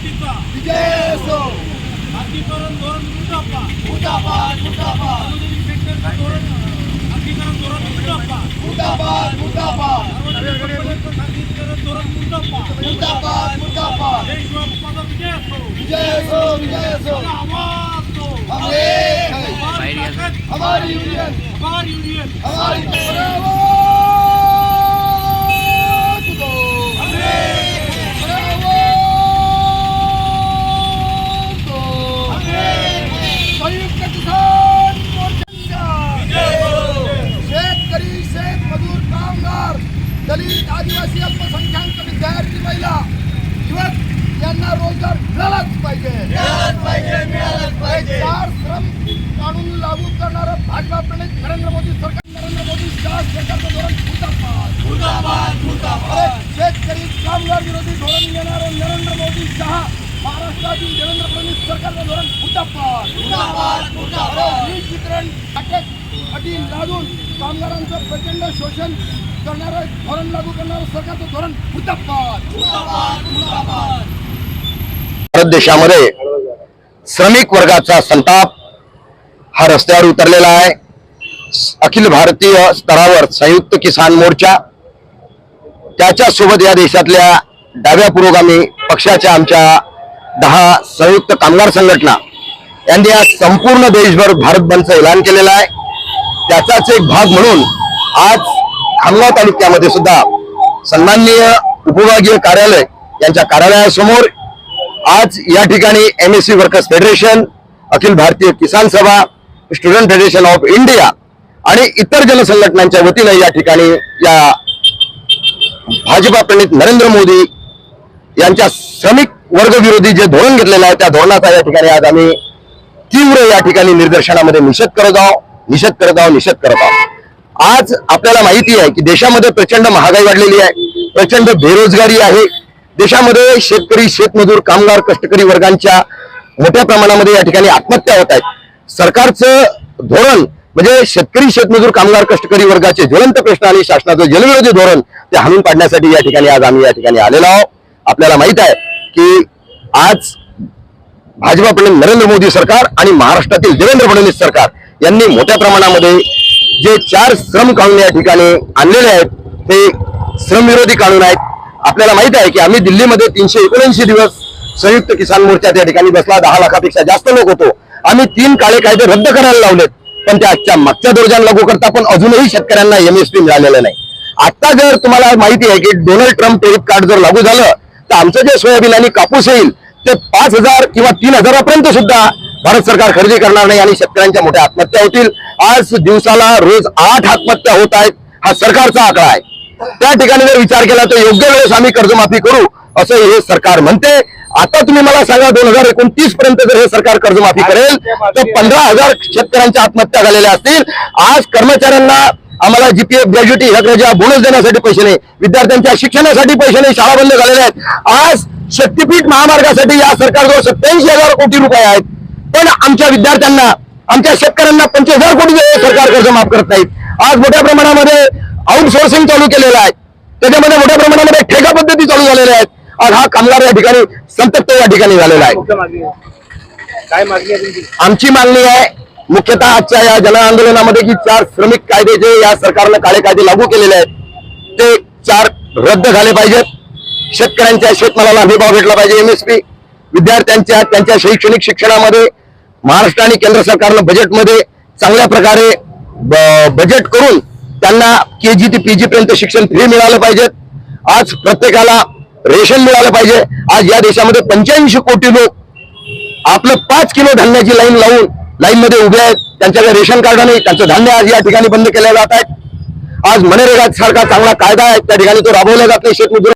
लुटीचा विजय असो खासगीकरण धोरण मुद्दापा मुर्दाबाद मुर्दाबाद सार्वजनिक सेक्टरचं धोरण खासगीकरण धोरण मुद्दापा मुर्दाबाद मुर्दाबाद सार्वजनिक कंपन्यांचं खासगीकरण धोरण मुद्दापा मुर्दाबाद मुर्दाबाद जय शिवबाप्पाचा विजय असो विजय असो विजय असो आपला आवाज दो हम एक है हमारी ताकत हमारी यूनियन हमारी यूनियन हमारी अल्पसंख्याक विद्यार्थी महिला युवक यांना रोजगार मिळालाच पाहिजे. मिळालंच पाहिजे मिळालंच पाहिजे. चार श्रम कानून लागू करणारं भाजपा प्रणित नरेंद्र मोदी सरकार नरेंद्र मोदी सरकारचं धोरण मुर्दाबाद. शेतकरी कामगार विरोधी धोरण घेणारं नरेंद्र मोदी शहा महाराष्ट्रातील देवेंद्र फडणवीस सरकारचं धोरण वीज वितरण अटी लादून कामगारांचं प्रचंड शोषण करणारं धोरण लागू करणारं सरकारचं धोरण भारत देशामध्ये श्रमिक वर्गाचा संताप हा रस्त्यावर उतरलेला आहे. अखिल भारतीय स्तरावर संयुक्त किसान मोर्चा त्याच्या सोबत या देशातल्या डाव्या पुरोगामी पक्षाच्या आमच्या दहा संयुक्त कामगार संघटना यांनी आज संपूर्ण देशभर भारत बंदचं ऐलान केलेलं आहे. त्याचाच एक भाग म्हणून आज खामगाव तालुक्यामध्ये सुद्धा सन्माननीय उपविभागीय कार्यालय यांच्या कार्यालयासमोर आज या ठिकाणी M S C workers federation Akhil Bharatiya Kisan Sabha student federation of India आणि इतर जनसंघटनांच्या वतीने या ठिकाणी या भाजपा प्रणित नरेंद्र मोदी यांच्या श्रमिक वर्गविरोधी जे धोरण घेतलेलं आहे त्या धोरणाचा या ठिकाणी आज आम्ही तीव्र या ठिकाणी निदर्शनामध्ये निषेध करत आहोत. निषेध करत आहोत निषेध करत आहोत. आज आपल्याला माहिती आहे की देशामध्ये प्रचंड महागाई वाढलेली आहे प्रचंड बेरोजगारी आहे. देशामध्ये शेतकरी शेतमजूर कामगार कष्टकरी वर्गांच्या मोठ्या प्रमाणामध्ये या ठिकाणी आत्महत्या होत आहेत. सरकारचं धोरण म्हणजे शेतकरी शेतमजूर कामगार कष्टकरी वर्गाचे ज्वलंत प्रश्न आणि शासनाचं जलविरोधी धोरण ते हाणून पाडण्यासाठी या ठिकाणी आज आम्ही या ठिकाणी आलेलो आहोत. आपल्याला माहीत आहे की आज भाजपा प्रणित नरेंद्र मोदी सरकार आणि महाराष्ट्रातील देवेंद्र फडणवीस सरकार यांनी मोठ्या प्रमाणामध्ये जे चार श्रम कानून या ठिकाणी आणलेले आहेत ते श्रमविरोधी कानून आहेत. आपल्याला माहीत आहे की आम्ही दिल्लीमध्ये तीनशे एकोणऐंशी दिवस संयुक्त किसान मोर्चा त्या ठिकाणी बसला. दहा लाखापेक्षा जास्त लोक होतो. आम्ही तीन काळे कायदे रद्द करायला लावलेत. पण त्या आजच्या मागच्या दर्जाला लागू करता पण अजूनही शेतकऱ्यांना एमएसपी मिळालेलं नाही. आता जर तुम्हाला माहिती आहे की डोनाल्ड ट्रम्प टेरिफ कार्ड जर लागू झालं तर आमचं जे सोयाबीन आणि कापूस येईल ते पाच हजार किंवा तीन हजारापर्यंत सुद्धा भारत सरकार खरेदी करणार नाही आणि शेतकऱ्यांच्या मोठ्या आत्महत्या होतील. आज दिवसाला रोज आठ आत्महत्या होत आहेत हा सरकारचा आकडा आहे. त्या ठिकाणी जर विचार केला तर योग्य वेळेस आम्ही कर्जमाफी करू असं हे सरकार म्हणते. आता तुम्ही मला सांगा दोन हजार एकोणतीस पर्यंत जर हे सरकार कर्जमाफी करेल तर पंधरा हजार शेतकऱ्यांच्या आत्महत्या झालेल्या असतील. आज कर्मचाऱ्यांना आम्हाला जीपीएफ ग्रॅज्युटी ह्या बोनस देण्यासाठी पैसे नाही. विद्यार्थ्यांच्या शिक्षणासाठी पैसे नाही. शाळा बंद झालेल्या आहेत. आज शक्तीपीठ महामार्गासाठी या सरकारजवळ सत्याऐंशी हजार कोटी रुपये आहेत. पण आमच्या विद्यार्थ्यांना आमच्या शेतकऱ्यांना पंचवीस हजार कोटी सरकार कर्ज माफ करत नाहीत. आज मोठ्या प्रमाणामध्ये आउटसोर्सिंग चालू केलेलं आहे. त्याच्यामध्ये मोठ्या प्रमाणामध्ये ठेका पद्धती चालू झालेल्या आहेत. आज हा कामगार या ठिकाणी संतप्त या ठिकाणी झालेला आहे. काय मागणी आमची मागणी आहे मुख्यतः आजच्या या जन आंदोलनामध्ये की चार श्रमिक कायदे जे या सरकारनं काळे कायदे लागू केलेले आहेत ते चार रद्द झाले पाहिजेत. शेतकऱ्यांच्या शेतमालाला हमीभाव भेटला पाहिजे एमएसपी विद्यार्थ्यांच्या त्यांच्या शैक्षणिक शिक्षणामध्ये महाराष्ट्र आणि केंद्र सरकारनं बजेटमध्ये चांगल्या प्रकारे ब- बजेट करून त्यांना के जी ते पीजी पर्यंत शिक्षण फ्री मिळालं पाहिजेत आज प्रत्येकाला रेशन मिळालं पाहिजे. आज या देशामध्ये पंच्याऐंशी कोटी लोक आपलं पाच किलो धान्याची लाईन लावून लाईन मध्ये उभे आहेत. त्यांच्याकडे रेशन कार्ड नाही त्यांचं धान्य आज या ठिकाणी बंद केलं जात आहे. आज मनरेगा सारखा चांगला कायदा आहे. त्या ठिकाणी तो राबवला जात नाही. शेतमजूर